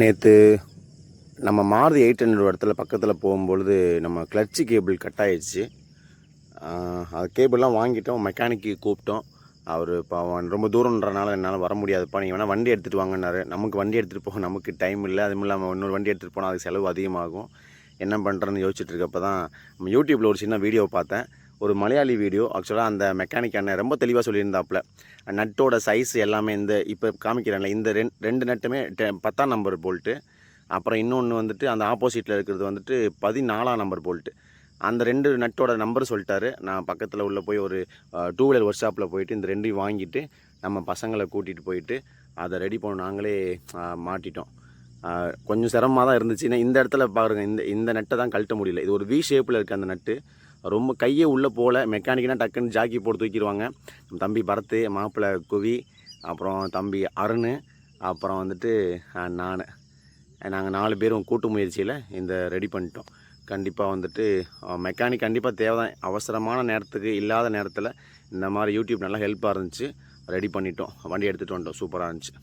நேற்று நம்ம Maruti eight hundred இடத்துல பக்கத்தில் போகும்பொழுது நம்ம கிளட்சி கேபிள் கட் ஆகிடுச்சு அது கேபிள்லாம் வாங்கிட்டோம் மெக்கானிக்கு கூப்பிட்டோம். அவர் இப்போ ரொம்ப தூரன்றனால என்னால் வர முடியாதுப்பா நீங்கள் வேணால் வண்டி எடுத்துகிட்டு வாங்கினாரு நமக்கு வண்டி எடுத்துகிட்டு போக நமக்கு டைம் இல்லை அதுவும் இல்லாமல் இன்னொரு வண்டி எடுத்துகிட்டு போனால் அதுக்கு செலவு அதிகமாகும். என்ன பண்ணுறேன்னு யோசிச்சுட்டு இருக்கப்போ தான் நம்ம யூடியூப்பில் ஒரு சின்ன வீடியோ பார்த்தேன். ஒரு மலையாளி வீடியோ ஆக்சுவலாக அந்த மெக்கானிக் அண்ணன் ரொம்ப தெளிவாக சொல்லியிருந்தாப்புல. நட்டோட சைஸ் எல்லாமே இந்த இப்போ காமிக்கிறேன்ல இந்த ரெண்டு ரெண்டு நட்டுமே டெ- பத்தாம் நம்பர் போல்ட்டு அப்புறம் இன்னொன்று வந்துட்டு அந்த ஆப்போசிட்டில் இருக்கிறது வந்துட்டு பதினாலாம் நம்பர் போல்ட்டு அந்த ரெண்டு நட்டோட நம்பர் சொல்லிட்டாரு. நான் பக்கத்தில் உள்ள போய் ஒரு டூ வீலர் ஒர்க் ஷாப்பில் போயிட்டு இந்த ரெண்டையும் வாங்கிட்டு நம்ம பசங்களை கூட்டிகிட்டு போயிட்டு அதை ரெடி பண்ண நாங்களே மாட்டிட்டோம். கொஞ்சம் சிரமமாக தான் இருந்துச்சு. ஏன்னா இந்த இடத்துல பாருங்கள் இந்த இந்த நட்டை தான் கழட்ட முடியல. இது ஒரு வி ஷேப்பில் இருக்குது அந்த நட்டு. ரொம்ப கையே உள்ளே போகல. மெக்கானிக்னா டக்குன்னு ஜாக்கி போட்டு தூக்கிடுவாங்க. நம்ம தம்பி பரத்து மாப்பிள்ளை குவி அப்புறம் தம்பி அருண் அப்புறம் வந்துட்டு நான். நாங்கள் நாலு பேரும் கூட்டு முயற்சியில் இந்த ரெடி பண்ணிட்டோம். கண்டிப்பாக வந்துட்டு மெக்கானிக் கண்டிப்பாக தேவை தான் அவசரமான நேரத்துக்கு இல்லாத நேரத்தில் இந்த மாதிரி யூடியூப் நல்லா ஹெல்ப்பாக இருந்துச்சு. ரெடி பண்ணிட்டோம். வண்டி எடுத்துகிட்டு வந்துட்டோம். சூப்பராக இருந்துச்சு.